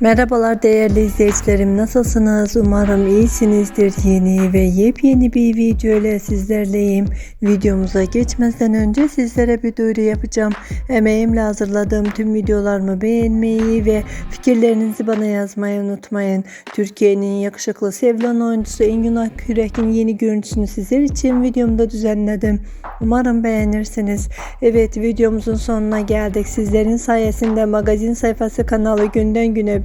Merhabalar değerli izleyicilerim nasılsınız? Umarım iyisinizdir. Yeni ve yepyeni bir video ile sizlerleyim. Videomuza geçmeden önce sizlere bir duyuru yapacağım. Emeğimle hazırladığım tüm videolarımı beğenmeyi ve fikirlerinizi bana yazmayı unutmayın. Türkiye'nin yakışıklı sevilen oyuncusu Engin Akyürek'in yeni görüntüsünü sizler için videomda düzenledim. Umarım beğenirsiniz. Evet videomuzun sonuna geldik. Sizlerin sayesinde magazin sayfası kanalı günden güne